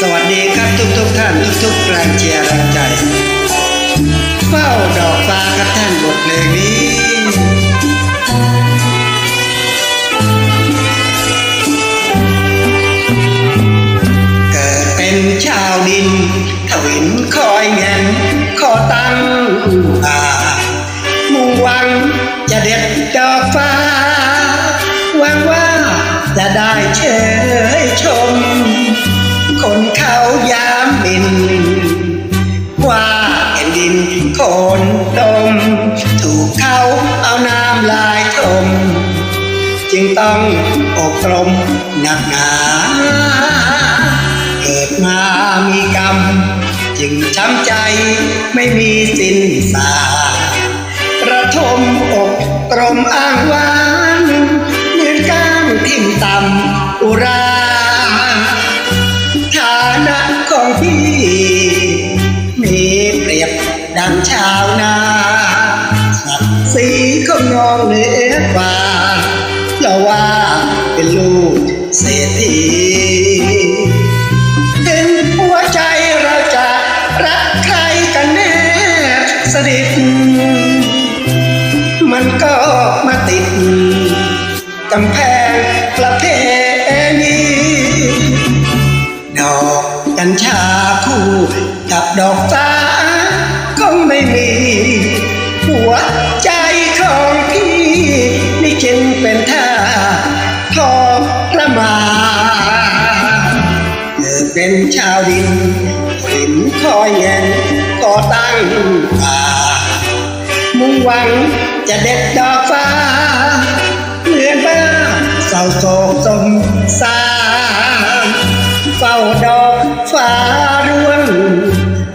สวัสดีครับทุกทุกๆท่านทุกทุกๆแรงเชียร์แรงใจ เฝ้าดอกฟ้าครับท่านบทเพลงนี้เกิดเป็นชาวดินทวินคอยเงินขอตั้งป่ามุ่งหวังจะเด็ดดอกฟ้าหวังว่าจะได้เช นเขายามบิน ว่าแผ่นดินคนตม ถูกเขาเอาน้ำลายถมจึงต้องอบรมหนักหนา เกิดมามีกรรม จึงช้ำใจไม่มีสิ้นสายระทมอกตรมอ้างวางเหมือนก้างทิ่มต่ำอุรา ศักดิ์ศรีของน้องเหนือกว่าเราว่าเป็นลูกเศรษฐีถึงหัวใจเราจะรักใครกันแน่สนิทมันก็มาติดกำแพงประเพณีดอกกัญชาคู่กับดอกฟ้า งเป็นท่าทระมาเกิดเป็นชาวดินหินคอยเงินก่อตั้งป่ามุ่งหวังจะเด็ดดอกฟ้าเหมือนบ้าเศร้าโศกสมสารเฝ้าดอกฟ้าร่วง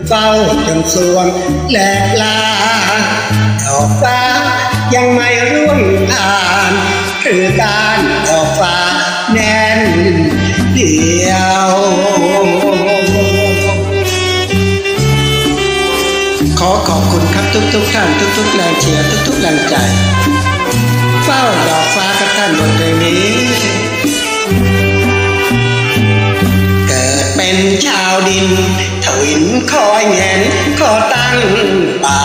เฝ้าจงสวงแหลกลาดอกฟ้ายังไม่ร่วงผ่า คือการดอกฟ้าแน่นเดียวขอขอบคุณครับทุกทุกๆท่านทุกๆแรงเชียร์ทุกๆแรงใจ เฝ้าดอกฟ้ากับท่านบนเพลงนี้ เกิดเป็นชาวดินทวินคอยเงินขอตั้งป่า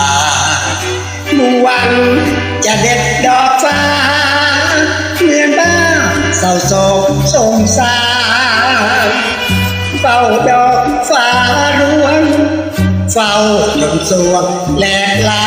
มุ่งหวังจะเด็ดดอกฟ้า โศกสงสารเฝ้าดอกฟ้ารวงเฝ้าจนสวงแหลกลา